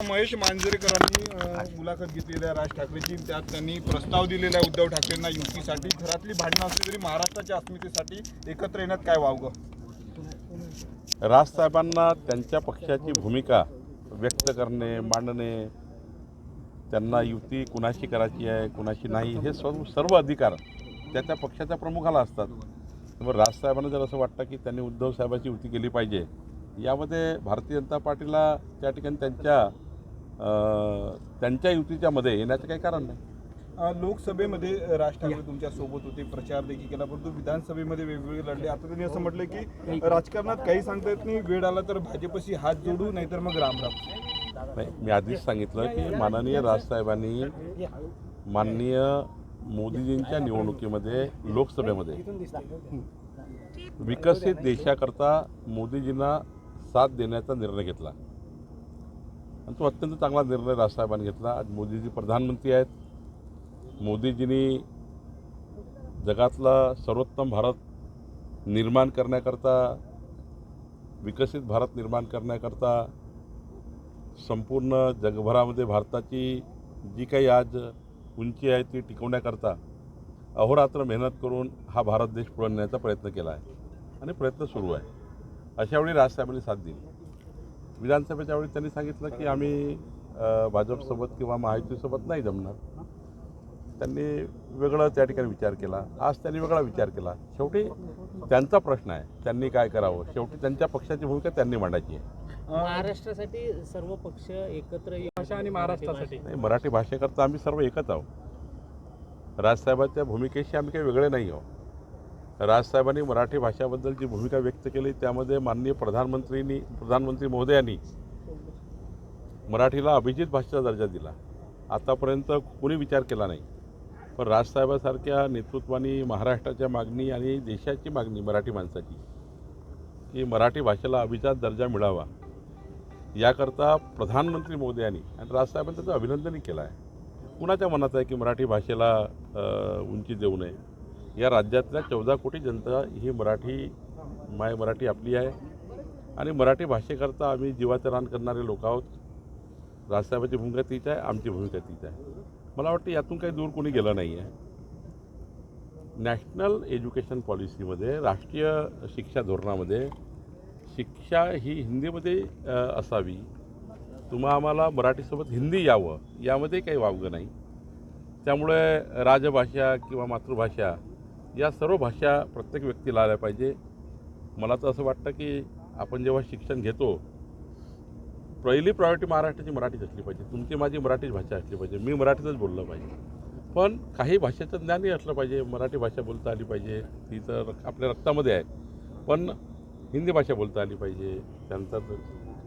महेश मांजरेकरांनी मुलाखत घेतलेली आहे राज ठाकरेची त्यात त्यांनी प्रस्ताव दिलेला आहे उद्धव ठाकरेंना युतीसाठी. घरातली भांडणं असली तरी महाराष्ट्राच्या अस्मितेसाठी एकत्र येण्यात काय वावगं? राजसाहेबांना त्यांच्या पक्षाची भूमिका व्यक्त करणे मांडणे त्यांना युती कुणाशी करायची आहे कुणाशी नाही हे सर्व सर्व अधिकार त्या त्या पक्षाच्या प्रमुखाला असतात. त्यामुळे राजसाहेबांना जर असं वाटतं की त्यांनी उद्धव साहेबाची युती केली पाहिजे यामध्ये भारतीय जनता पार्टीला त्या ठिकाणी त्यांच्या त्यांच्या युतीच्या मध्ये येण्याचं काही कारण नाही. लोकसभेमध्ये राज ठाकरे तुमच्यासोबत होते प्रचार देखील केला परंतु विधानसभेमध्ये वेगवेगळे लढले. आता त्यांनी असं म्हटलं की राजकारणात काही सांगता येत नाही वेळ आला तर भाजपशी हात जोडू नाहीतर मग राम राम. नाही मी आधीच सांगितलं की माननीय राजसाहेबांनी माननीय मोदीजींच्या निवडणुकीमध्ये लोकसभेमध्ये विकसित देशाकरता मोदीजींना साथ देण्याचा निर्णय घेतला. आणि तो अत्यंत चांगला निर्णय राजसाहेबांनी घेतला. आज मोदीजी प्रधानमंत्री आहेत. मोदीजींनी जगातला सर्वोत्तम भारत निर्माण करण्याकरता विकसित भारत निर्माण करण्याकरता संपूर्ण जगभरामध्ये भारताची जी काही आज उंची आहे ती टिकवण्याकरता अहोरात्र मेहनत करून हा भारत देश पुढे नेण्याचा प्रयत्न केला आहे आणि प्रयत्न सुरू आहे. अशावेळी राजसाहेबांनी साथ दिली. विधानसभेच्या वेळी त्यांनी सांगितलं की आम्ही भाजपसोबत किंवा महायुतीसोबत नाही जमणार. त्यांनी वेगळं त्या ठिकाणी विचार केला. आज त्यांनी वेगळा विचार केला. शेवटी त्यांचा प्रश्न आहे त्यांनी काय करावं? शेवटी त्यांच्या पक्षाची भूमिका त्यांनी मांडायची आहे. महाराष्ट्रासाठी सर्व पक्ष एकत्र भाषा आणि महाराष्ट्रासाठी. नाही मराठी भाषेकरता आम्ही सर्व एकच आहोत. राजसाहेबांच्या भूमिकेशी आम्ही काही वेगळे नाही आहोत. राजसाहेबांनी मराठी भाषाबद्दल जी भूमिका व्यक्त केली त्यामध्ये माननीय प्रधानमंत्रींनी प्रधानमंत्री महोदयांनी मराठीला अभिजित भाषेचा दर्जा दिला. आतापर्यंत कोणी विचार केला नाही. पण राजसाहेबासारख्या नेतृत्वाने महाराष्ट्राच्या मागणी आणि देशाची मागणी मराठी माणसाची की मराठी भाषेला अभिजात दर्जा मिळावा. याकरता प्रधानमंत्री मोदयांनी आणि राजसाहेबांनी त्याचं अभिनंदनही केलं आहे. कुणाच्या मनात आहे की मराठी भाषेला उंची देऊ नये? या राज्यातल्या चौदा कोटी जनता ही मराठी माय मराठी आपली आहे. आणि मराठी भाषेकरता आम्ही जीवाचं रान करणारे लोक आहोत. राजसाहेबाची भूमिका तीच आहे आमची भूमिका तीच आहे. मला वाटतं यातून काही दूर कोणी गेलं नाही आहे नॅशनल एज्युकेशन पॉलिसीमध्ये राष्ट्रीय शिक्षा धोरणामध्ये शिक्षा ही हिंदीमध्ये असावी. तुम्हा आम्हाला मराठीसोबत हिंदी यावं यामध्ये काही वावगं नाही. त्यामुळे राजभाषा किंवा मातृभाषा या सर्व भाषा प्रत्येक व्यक्तीला आल्या पाहिजे. मला तर असं वाटतं की आपण जेव्हा शिक्षण घेतो पहिली प्रायोरिटी महाराष्ट्राची मराठीच असली पाहिजे. तुमची माझी मराठीच भाषा असली पाहिजे. मी मराठीतच बोललं पाहिजे. पण काही भाषेचं ज्ञानही असलं पाहिजे. मराठी भाषा बोलता आली पाहिजे. ती तर आपल्या रक्तामध्ये आहे. पण हिंदी भाषा बोलता आली पाहिजे. त्यानंतर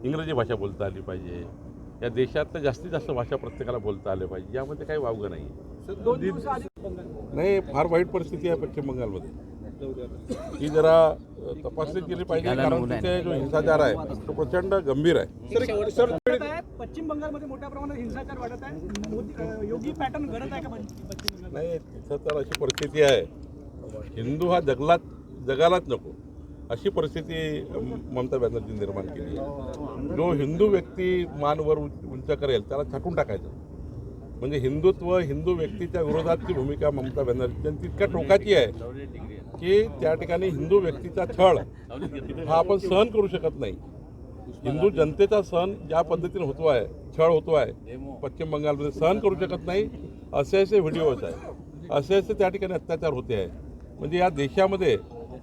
इंग्रजी भाषा बोलता आली पाहिजे. या देशातल्या जास्तीत जास्त भाषा प्रत्येकाला बोलता आल्या पाहिजे. यामध्ये काही वावगं नाही दोन दिवस नाही फार वाईट परिस्थिती आहे पश्चिम बंगालमध्ये. ही जरा तपासणी केली पाहिजे कारण तिथे जो हिंसाचार आहे तो प्रचंड गंभीर आहे. पश्चिम बंगालमध्ये मोठ्या प्रमाणात हिंसाचार वाढत आहे. योगी पॅटर्न घडत आहे का नाही तिथं तर अशी परिस्थिती आहे. हिंदू हा जगलात जगालाच नको. अशी परिस्थिती ममता बॅनर्जी निर्माण केली आहे. जो हिंदू व्यक्ती मानवर उंच उंच करेल त्याला छाटून टाकायचं. म्हणजे हिंदुत्व हिंदू व्यक्तीच्या विरोधातची भूमिका ममता बॅनर्जी आणि तितक्या टोकाची आहे की त्या ठिकाणी हिंदू व्यक्तीचा छळ हा आपण सहन करू शकत नाही. हिंदू जनतेचा सण ज्या पद्धतीने होतो आहे छळ होतो आहे पश्चिम बंगालमध्ये सहन करू शकत नाही असे असे व्हिडिओज आहेत. असे असे त्या ठिकाणी अत्याचार होते आहे. म्हणजे या देशामध्ये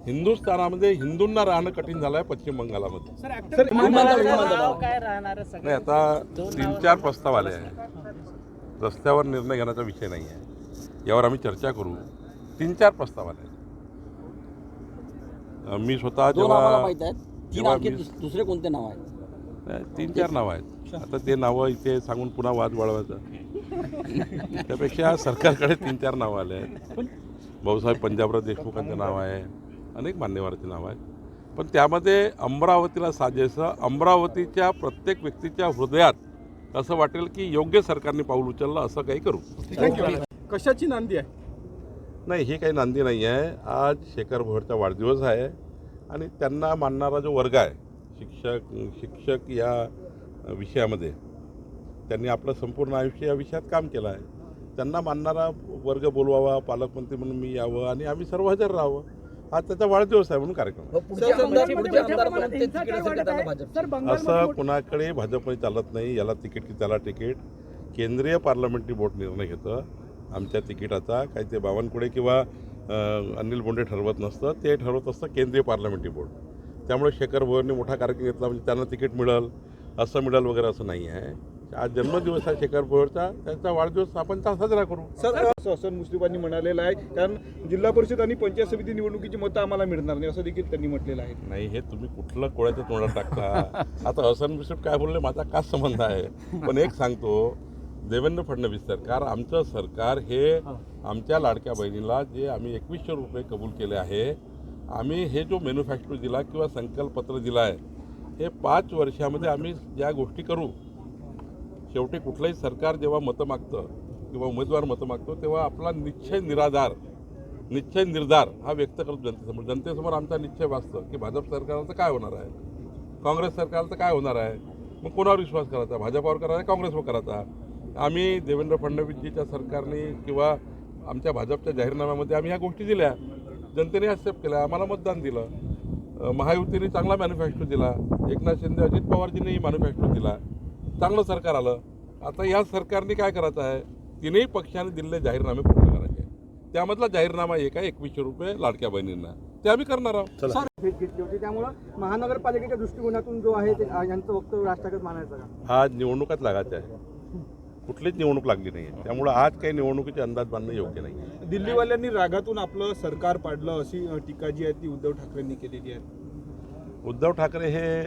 हिंदुस्थानामध्ये हिंदूंना राहणं कठीण झालं आहे पश्चिम बंगालामध्ये. आहे नाही? आता तीन चार प्रस्ताव आले आहे. रस्त्यावर निर्णय घेण्याचा विषय नाही आहे. यावर आम्ही चर्चा करू. तीन चार प्रस्ताव आले मी स्वतः जेव्हा दुसरे कोणते नाव आहेत? तीन चार नावं आहेत. आता ते नावं इथे सांगून पुन्हा वाद वाढवायचं. त्यापेक्षा सरकारकडे तीन चार नावं आले आहेत. भाऊसाहेब पंजाबराव देशमुखांचं नाव आहे. अनेक मान्यवरांची नावं आहेत. पण त्यामध्ये अमरावतीला साजेसं अमरावतीच्या प्रत्येक व्यक्तीच्या हृदयात असं वाटेल की योग्य सरकारने पाऊल उचललं असं काही करू. कशाची नांदी आहे? नाही ही काही नांदी नाही आहे. आज शेखर भोरचा वाढदिवस आहे आणि त्यांना मानणारा जो वर्ग आहे शिक्षक शिक्षक या विषयामध्ये त्यांनी आपलं संपूर्ण आयुष्य या विषयात काम केलं आहे. त्यांना मानणारा वर्ग बोलवावा पालकमंत्री म्हणून मी यावं आणि आम्ही सर्व हजर राहावं. हा त्याचा वाढदिवस आहे म्हणून कार्यक्रम सर बंगालमध्ये असं कुणाकडे भाजपमध्ये चालत नाही याला तिकीट की त्याला तिकीट. केंद्रीय पार्लमेंटरी बोर्ड निर्णय घेतं. आमच्या तिकिटाचा काही ते बावनकुळे किंवा अनिल बोंडे ठरवत नसतं. ते ठरवत असतं केंद्रीय पार्लमेंटरी बोर्ड. त्यामुळे शेखर भोवरने मोठा कार्यक्रम घेतला म्हणजे त्यांना तिकीट मिळेल. असं मिळेल वगैरे असं नाही आहे. आज जन्मदिवस आहे शेखर भोवरचा त्याचा वाढदिवस आपण साजरा करू. सर असं हसन मुस्लिमांनी म्हणालेलं आहे कारण जिल्हा परिषद आणि पंचायत समिती निवडणुकीची मतं आम्हाला मिळणार नाही असं देखील त्यांनी म्हटलेलं आहे. नाही हे तुम्ही कुठलं कोळ्याच्या तोंडात टाकता? आता हसन मुश्रीफ काय बोलले माझा काय संबंध आहे. पण एक सांगतो देवेंद्र फडणवीस सरकार आमचं सरकार हे आमच्या लाडक्या बहिणीला जे आम्ही एकवीसशे रुपये कबूल केले आहे आम्ही हे जो मॅन्युफॅक्चर दिला किंवा संकल्पपत्र दिला आहे हे पाच वर्षामध्ये आम्ही ज्या गोष्टी करू शेवटी कुठलंही सरकार जेव्हा मतं मागतं किंवा उमेदवार मतं मागतो तेव्हा आपला निश्चय निराधार निश्चय निर्धार हा व्यक्त करतो जनतेसमोर. जनतेसमोर आमचा निश्चय वाचतं की भाजप सरकारचं काय होणार आहे? काँग्रेस सरकारचं काय होणार आहे? मग कोणावर विश्वास करायचा? भाजपावर करायचा काँग्रेसवर करायचा? आम्ही देवेंद्र फडणवीसजीच्या सरकारने किंवा आमच्या भाजपच्या जाहीरनाम्यामध्ये आम्ही ह्या गोष्टी दिल्या. जनतेने ॲक्सेप्ट केल्या. आम्हाला मतदान दिलं. महायुतीने चांगला मॅन्युफॅक्चर दिला. एकनाथ शिंदे अजित पवारजींनीही मॅनिफेस्टो दिला. चांगलं सरकार आलं. आता या सरकारने काय करायचं आहे? तिन्ही पक्षाने दिलेले जाहीरनामे पूर्ण करायचे. त्यामधला जाहीरनामा एक आहे एकवीसशे रुपये लाडक्या बहिणींना. ते आम्ही करणार आहोत. भेट घेतली होती. त्यामुळं महानगरपालिकेच्या दृष्टिकोनातून जो आहे ते यांचं वक्तव्य राष्ट्रगत मानायचं का? आज निवडणुकाच लागायचं आहे. कुठलीच निवडणूक लागली नाही आहे त्यामुळं आज काही निवडणुकीचे अंदाज बांधणं योग्य नाही दिल्लीवाल्यांनी रागातून आपलं सरकार पाडलं अशी टीका जी आहे ती उद्धव ठाकरेंनी केलेली आहे. उद्धव ठाकरे हे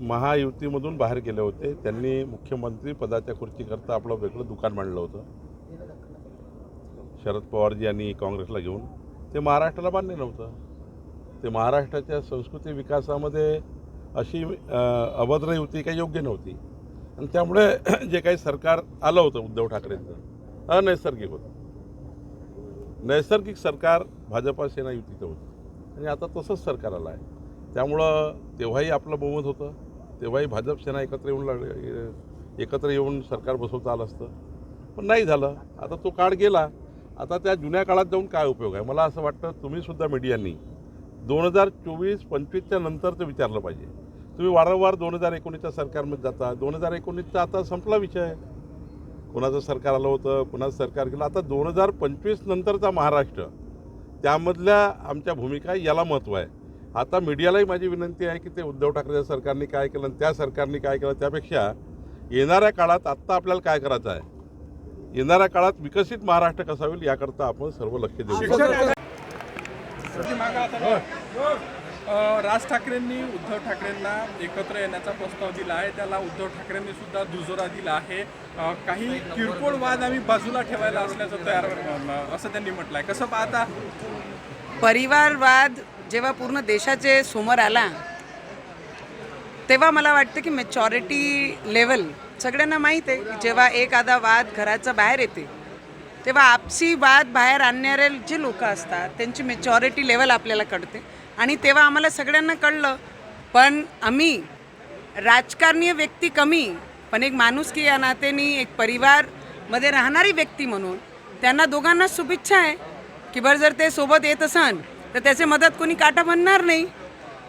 महायुतीमधून बाहेर गेले होते. त्यांनी मुख्यमंत्री पदाच्या खुर्चीकरता आपलं वेगळं दुकान मांडलं होतं. शरद पवारजी यांनी काँग्रेसला घेऊन. ते महाराष्ट्राला मान्य नव्हतं. ते महाराष्ट्राच्या संस्कृती विकासामध्ये अशी अभद्र युती काही योग्य नव्हती. आणि त्यामुळे जे काही सरकार आलं होतं उद्धव ठाकरेंचं अनैसर्गिक होतं. नैसर्गिक सरकार भाजपा सेना युतीचं होतं. आणि आता तसंच सरकार आलं आहे. त्यामुळं तेव्हाही आपलं बहुमत होतं. तेव्हाही भाजप सेना एकत्र येऊन लाग एकत्र येऊन सरकार बसवता आलं असतं. पण नाही झालं. आता तो काळ गेला. आता त्या जुन्या काळात जाऊन काय उपयोग आहे? मला असं वाटतं तुम्हीसुद्धा मीडियांनी दोन हजार चोवीस पंचवीसच्या नंतरचं विचारलं पाहिजे. तुम्ही वारंवार दोन हजार एकोणीसच्या सरकारमध्ये जाता. दोन हजार एकोणीसचा आता संपला विषय. कोणाचं सरकार आलं होतं? कुणाचं सरकार गेलं? आता दोन हजार पंचवीस नंतरचा महाराष्ट्र. त्यामधल्या आमच्या भूमिका याला महत्त्व आहे. आता मीडियालाही माझी विनंती आहे की ते उद्धव ठाकरेच्या सरकारने काय केलं आणि त्या सरकारने काय केलं त्यापेक्षा येणाऱ्या काळात आत्ता आपल्याला काय करायचं आहे? येणाऱ्या काळात विकसित महाराष्ट्र कसा होईल याकरता आपण सर्व लक्ष देऊ. राज ठाकरेंनी उद्धव ठाकरेंना एकत्र येण्याचा प्रस्ताव दिला आहे. त्याला उद्धव ठाकरेंनी सुद्धा दुजोरा दिला आहे. काही किरकोळ वाद आम्ही बाजूला ठेवायला असल्याचं तयार असं त्यांनी म्हटलंय. कसं पाहता? परिवारवाद जेव्हा पूर्ण देशाचे समोर आला तेव्हा मला वाटतं की मेचॉरिटी लेवल सगळ्यांना माहीत आहे की जेव्हा एखादा वाद घराचा बाहेर येते तेव्हा आपसी वाद बाहेर आणणारे जे लोक असतात त्यांची मेचॉरिटी लेवल आपल्याला कळते. आणि तेव्हा आम्हाला सगळ्यांना कळलं पण आम्ही राजकारणीय व्यक्ती कमी पण एक माणूस की या नात्याने एक परिवारमध्ये राहणारी व्यक्ती म्हणून त्यांना दोघांना शुभेच्छा आहे की बरं जर ते सोबत येत असन तर त्याचे मदत कोणी काटा बनणार नाही.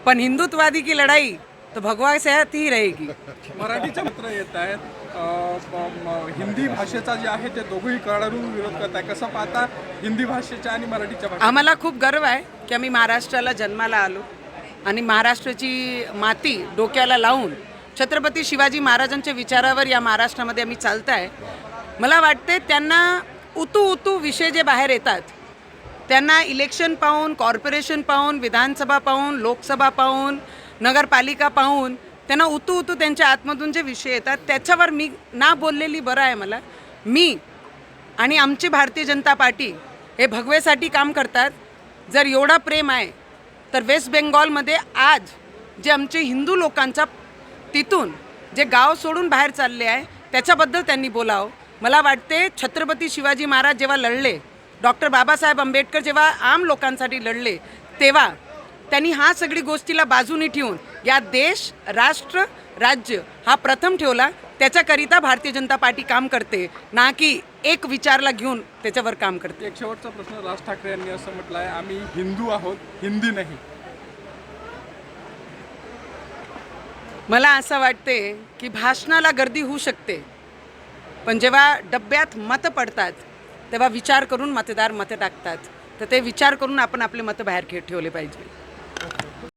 पण हिंदुत्वादी की लढाई तो भगवा साथ ही रहेगी. मराठीचे मित्र येत आहेत. हिंदी भाषेचा जे आहे ते दोघंही कडाडून विरोध करत आहे. कसं पाहता हिंदी भाषेच्या आणि मराठीच्या आम्हाला खूप गर्व आहे की आम्ही महाराष्ट्राला जन्माला आलो आणि महाराष्ट्राची माती डोक्याला लावून छत्रपती शिवाजी महाराजांच्या विचारावर या महाराष्ट्रामध्ये आम्ही चालत आहे मला वाटते त्यांना उतू उतू विषय जे बाहेर येतात त्यांना इलेक्शन पाहून कॉर्पोरेशन पाहून विधानसभा पाहून लोकसभा पाहून नगरपालिका पाहून त्यांना उतू उतू त्यांच्या आतमधून जे विषय येतात त्याच्यावर मी ना बोललेली बरं आहे मला. मी आणि आमची भारतीय जनता पार्टी हे भगवेसाठी काम करतात. जर एवढा प्रेम आहे तर वेस्ट बेंगॉलमध्ये आज जे आमचे हिंदू लोकांचा तिथून जे गाव सोडून बाहेर चालले आहे त्याच्याबद्दल त्यांनी बोलावं. मला वाटते छत्रपती शिवाजी महाराज जेव्हा लढले डॉक्टर बाबासाहेब आंबेडकर जेव्हा आम लोकांसाठी लढले तेव्हा त्यांनी हा सगळी गोष्टीला बाजूने ठेवून या देश राष्ट्र राज्य हा प्रथम ठेवला. त्याच्याकरिता भारतीय जनता पार्टी काम करते ना की एक विचारला घेऊन त्याच्यावर काम करते. एक शेवटचा प्रश्न राज ठाकरे यांनी असं म्हटलं आहे आम्ही हिंदू आहोत हिंदी नाही. मला असं वाटते की भाषणाला गर्दी होऊ शकते पण जेव्हा डब्यात मतं पडतात तेव्हा विचार करून मतदार मतं टाकतात. तर ते विचार करून आपण आपले मतं बाहेर खे ठेवले पाहिजे.